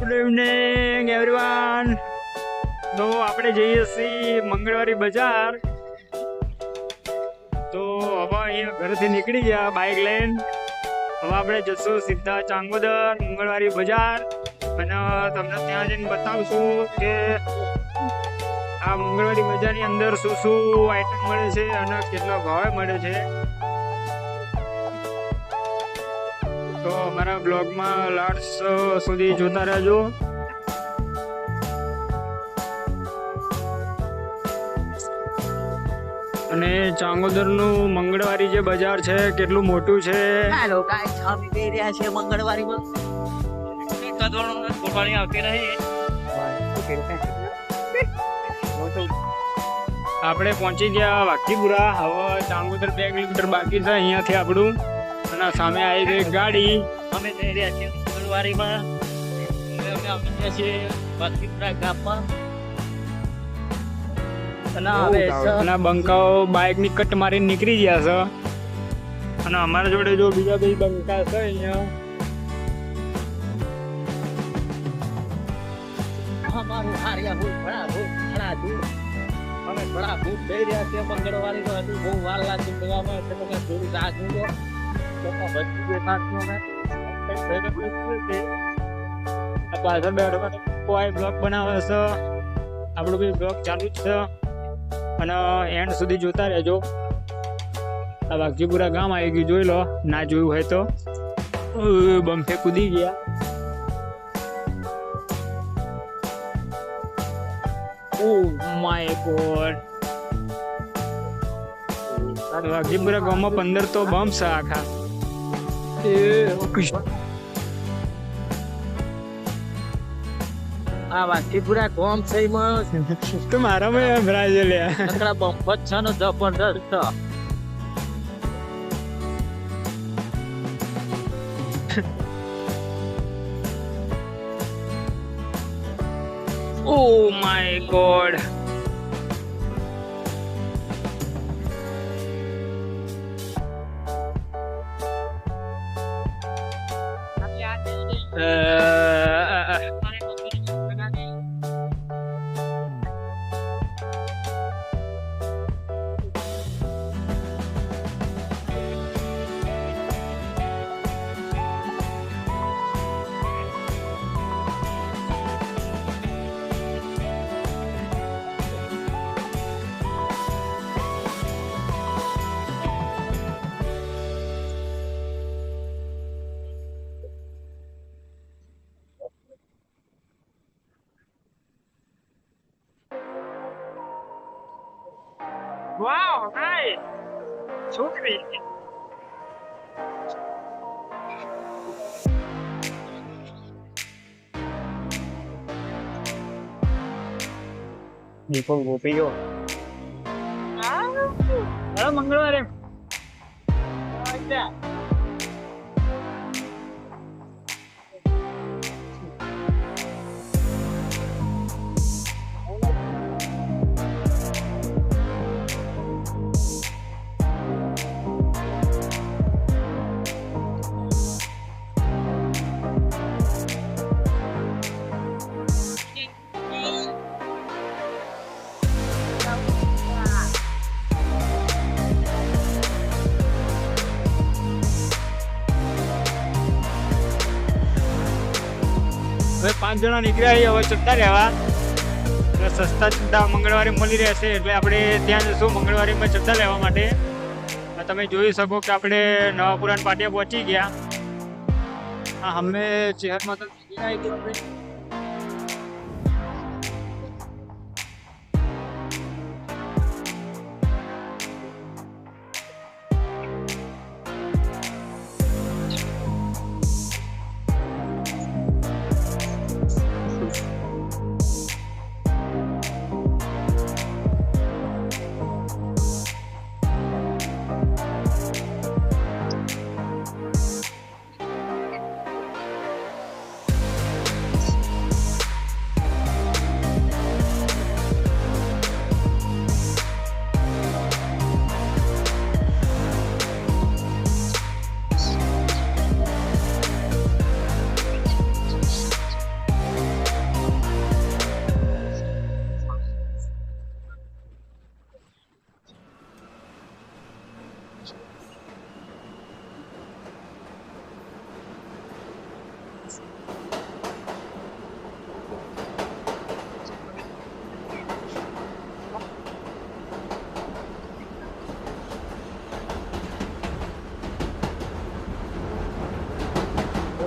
Good evening everyone તો આપણે જઈએ છીએ મંગળવારી બજાર. તો હવે અહીંયા ઘરેથી નીકળી ગયા બાઇક લઈને. હવે આપણે જશું સીધા ચાંગોદર મંગળવારી બજાર. અને તમને ત્યાં જઈને બતાવશું કે આ મંગળવારી બજારની અંદર શું શું આઈટમ મળે છે અને કેટલો ભાવે મળે છે. તો અમારા બ્લોગમાં લાસ્ટ સુધી જોતા રહેજો. અને ચાંગોદરનું મંગળવારી જે બજાર છે કેટલું મોટું છે? હાલો ગાઈસ અમે જઈ રહ્યા છીએ મંગળવારીમાં. ગોઠવણી આવતી નહીં આપણે પહોંચી ગયા વાકીપુરા હવે ચાંગોદર બે કિલોમીટર બાકી છે અહીંયાથી આપણું. અને સામે આવી ગઈ ગાડી. અમે જઈ રહ્યા છીએ મંગળવારીમાં અમે આવી ગયા છીએ વાકીપુરા ગામમાં. અને હવે અને બંકાઓ બાઇકની કટ મારીને નીકળી ગયા છે. અને અમારા જોડે જો બીજા બે બંકા છે અહીંયા. અમારું હાર્યા હું ભણા ભણા દૂર અમે ભણા દૂર જઈ રહ્યા છીએ મંગળવારી તો હજુ બહુ વાર લાગી જવામાં. એટલે તમે થોડી રાહ જુઓ પાછળ બેઠો કોઈ બ્લોગ બનાવે છે? આપણું બી બ્લોગ ચાલુ જ છે. અને એન્ડ સુધી જોતા રહેજો. આ વાઘજીપુરા ગામ આવી ગયું જોઈ લો ના જોયું હોય તો. બમ્ફે કૂદી ગયા. ઓ માય ગોડ વાઘજીપુરા ગામમાં પંદર તો બમ્પ છે આખા. એ કૃષ્ણ આ વાકીપુરા કોમ છે એમાં તો મારામાં ભરાય છે લ્યા નકરા બંપ જ છે ને જબરદસ્ત છે Oh my god. Uh, wow, nice. છોકરી દીપક ગોપી ગયો હલો મંગળવારે હવે પાંચ જણા નીકળ્યા હવે ચડતા રહેવા. એટલે સસ્તા ચડતા મંગળવારે મળી રહેશે, એટલે આપણે ત્યાં જશું મંગળવારીમાં ચડતા રહેવા માટે. તમે જોઈ શકો કે આપણે નવાપુરાણ પાટિયા પહોંચી ગયા. હા, અમે ચેહરમાં તો આવી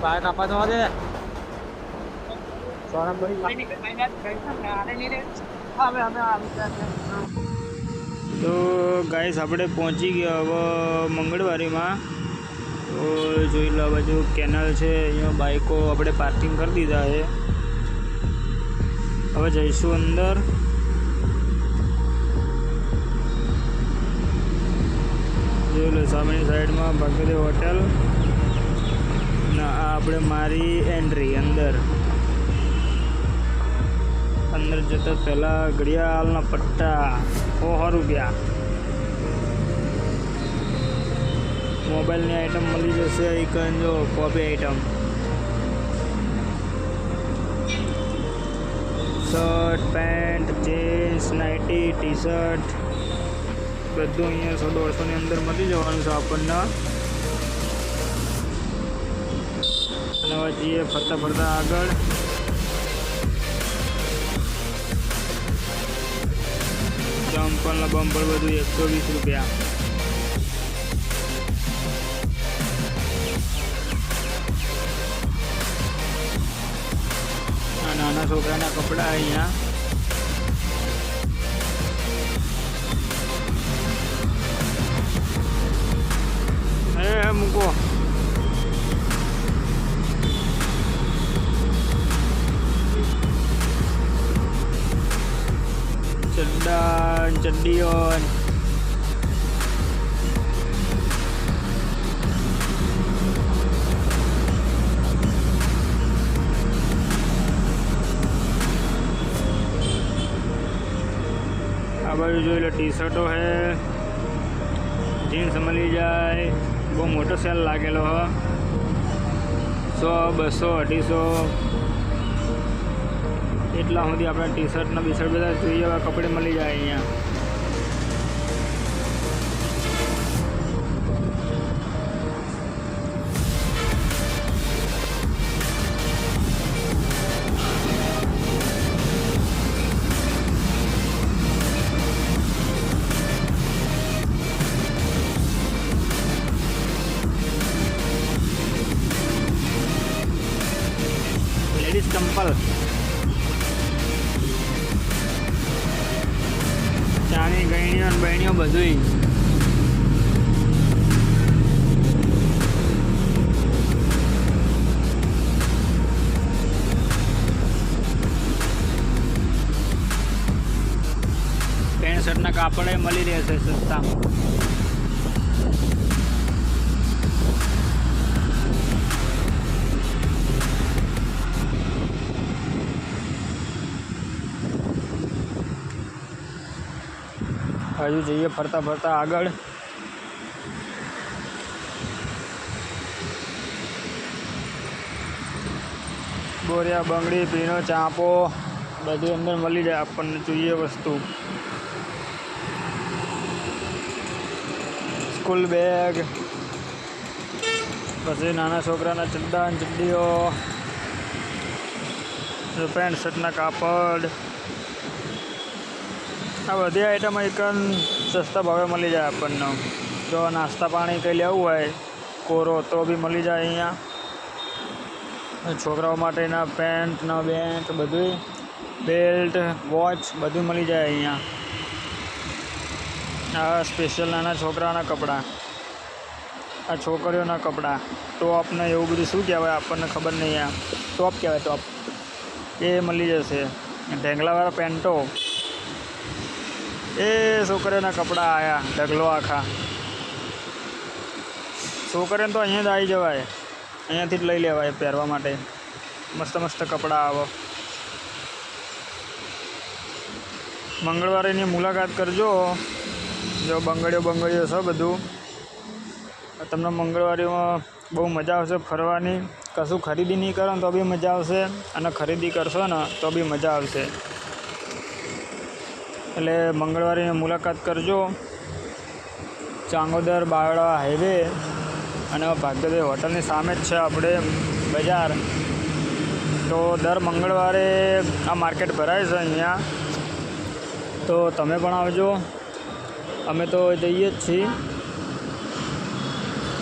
ગયું આપણે બહાર કાપવા જવા દે. તો ગાઈસ આપણે પહોંચી ગયા હવે મંગળવારીમાં. તો જોઈ લો બાજુ કેનલ છે અહીંયા બાઈકો આપણે પાર્કિંગ કરી દીધા છે. હવે જઈશું અંદર. જોઈ લો સામેની સાઈડમાં ભાગ્યદેવ હોટેલ ને આ આપણે મારી એન્ટ્રી અંદર. અંદર જતા પહેલા ઘડિયાળના પટ્ટા. ઓહો રૂપિયા મોબાઈલની આઈટમ મળી જશે એક જો copy item shirt pant jeans nightie T shirt બધું અહીંયા સો દોઢસોની અંદર મળી જવાનું છે આપણને. અને હવે જઈએ ફરતા ફરતા આગળ ચંપલ ને બમ્પર બધું એકસો વીસ રૂપિયા આ નાના છોકરાના કપડા અહીંયા એ મૂકો ચડ્ડા ચડ્ડીઓ આ બાજુ જોઈ લો ટી શર્ટો હે. જીન્સ મળી જાય. બહુ મોટો સેલ લાગેલો હ. સો, બસો, અઢીસો. એટલા સુધી આપણે ટી શર્ટના બી શર્ટ બધા જોઈએ એવા કપડે મળી જાય અહીંયા. ને બહેણીઓ બધુંય. પેન્ટ શર્ટના કાપડે મળી રહેશે સસ્તા. હજુ જઈએ ફરતા ફરતા આગળ. બોરિયા, બંગડી, પીણો, ચાંપો બધું અંદર મળી જાય આપણને જોઈએ વસ્તુ. સ્કૂલ બેગ, પછી નાના છોકરાના ચડ્ડા ચડ્ડીઓ પેન્ટ શર્ટના કાપડ. આ બધી આઈટમ એકદમ સસ્તા ભાવે મળી જાય આપણને. જો નાસ્તા પાણી કંઈ લેવું હોય, કોરો તો બી મળી જાય અહીંયા. છોકરાઓ માટેના પેન્ટના બેન્ટ બધું બેલ્ટ, વોચ બધું મળી જાય અહીંયા. આ સ્પેશિયલ નાના છોકરાના કપડાં. આ છોકરીઓના કપડાં. ટોપને એવું બધું શું કહેવાય આપણને ખબર નહીં આ. ટોપ કહેવાય ટોપ એ મળી જશે. ઢેંગલાવાળા પેન્ટો. એ છોકરીઓના કપડાં આવ્યા ઢગલો આખા. છોકરીઓને તો અહીંયા જ આવી જવાય. અહીંયાથી જ લઈ લેવાય પહેરવા માટે. મસ્ત મસ્ત કપડાં આવો. મંગળવારેની મુલાકાત કરજો. જો બંગડીઓ બંગડીઓ છે બધું. તમને મંગળવારીમાં બહુ મજા આવશે ફરવાની. કશું ખરીદી નહીં કરો તો બી મજા આવશે અને ખરીદી કરશો ને તો બી મજા આવશે. એટલે મંગળવારે મુલાકાત કરજો. ચાંગોદર બારડા હાઈવે અને ભાગ્યદેવ હોટલની સામે જ છે આપણે બજાર. તો દર મંગળવારે આ માર્કેટ ભરાય છે અહીંયા. તો તમે પણ આવજો. અમે તો જઈએ જ છીએ.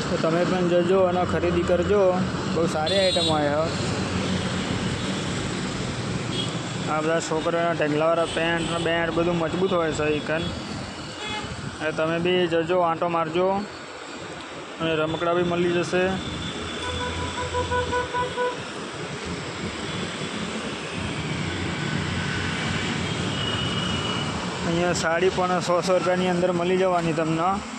તો તમે પણ જજો અને ખરીદી કરજો. બહુ સારી આઈટમો આવ્યા આ બધા છોકરીઓના ઢગલાવાળા પેન્ટ બેન્ટ બધું મજબૂત હોય છે ઇકન એ તમે બી જજો, આંટો મારજો. અને રમકડા બી મળી જશે. અહીંયા સાડી પણ સો સો રૂપિયાની અંદર મળી જવાની તમને.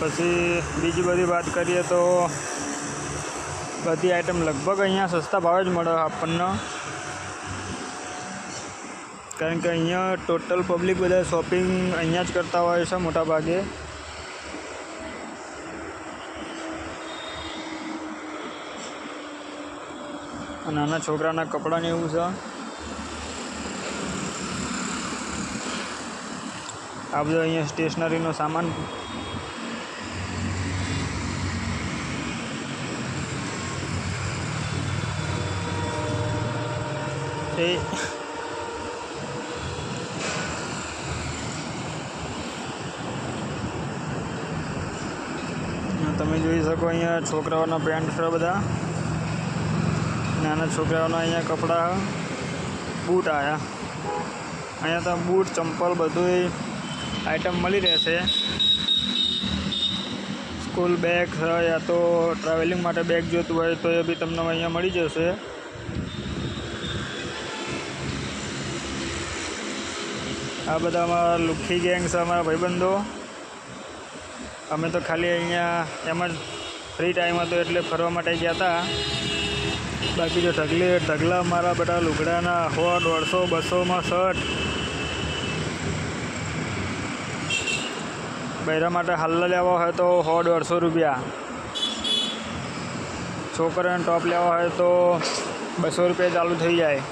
પછી બીજી બધી વાત કરીએ તો બધી આઈટમ લગભગ અહીંયા સસ્તા ભાવે જ મળે આપણને. કારણ કે અહીંયા ટોટલ પબ્લિક બધા શોપિંગ અહીંયા જ કરતા હોય છે મોટા ભાગે નાના છોકરાના કપડાને એવું છે. આ બધો અહીંયા સ્ટેશનરીનો સામાન એ તમે જોઈ શકો અહીંયા છોકરાઓના પેન્ટ છે બધા. નાના છોકરાઓના અહીંયા કપડાં, બૂટ આવ્યા અહીંયા તો બૂટ, ચંપલ બધું આઈટમ મળી રહેશે. સ્કૂલ બેગ છે, યા તો ટ્રાવેલિંગ માટે બેગ જોતું હોય તો એ બી તમને અહીંયા મળી જશે. આ બધા અમારા લુખ્ખી ગેંગ છે, અમારા ભાઈબંધો. અમે તો ખાલી અહીંયા એમ જ ફ્રી ટાઈમ હતો એટલે ફરવા માટે ગયા હતા. બાકી જો ઢગલે ઢગલા મારા બધા લુગડાના સો દોઢસો, બસોમાં શર્ટ. બૈરા માટે હાલ્લા લેવા હોય તો સો દોઢસો રૂપિયા. છોકરાને ટોપ લેવા હોય તો બસો રૂપિયા ચાલુ થઈ જાય.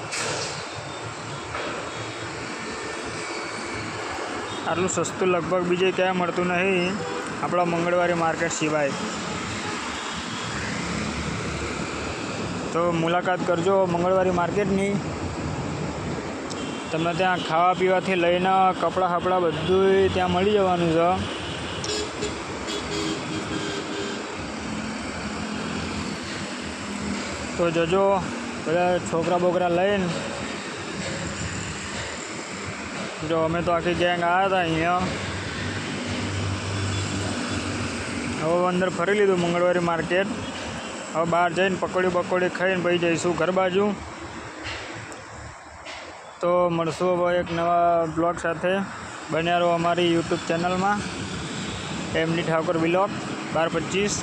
આટલું સસ્તું લગભગ બીજે ક્યાંય મળતું નહીં. આપણા મંગળવારી માર્કેટ સિવાય. તો મુલાકાત કરજો મંગળવારી માર્કેટની. તમને ત્યાં ખાવા પીવાથી લઈને કપડાં ફપડાં બધું ત્યાં મળી જવાનું છે. તો જજો, બધા છોકરા બોકરા લઈને જો અમે તો આખી ગેંગ આવ્યા હતા અહીંયા. હવે અંદર ફરી લીધું મંગળવારી માર્કેટ હવે બહાર જઈને પકોડી બકોડી ખાઈને પછી જઈશું ઘર બાજુ. તો મળશું હવે એક નવા બ્લોગ સાથે. બન્યા રહો અમારી યુટ્યુબ ચેનલમાં એમડી ઠાકોર બ્લોગ બાર પચીસ.